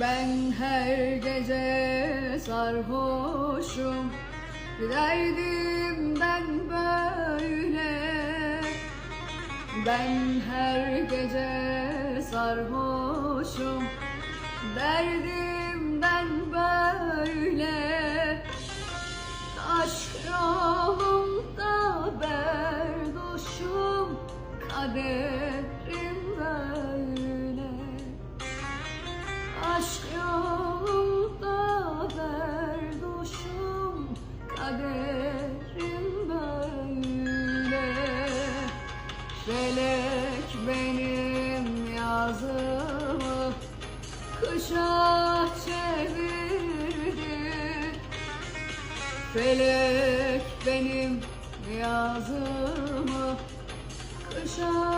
Ben her gece sarhoşum. Derdimden böyle. Ben her gece sarhoşum. Derdimden Aşk yolunda berduşum Kaderim böyle. Felek benim yazımı Kışa çevirdi. Felek benim yazımı kışa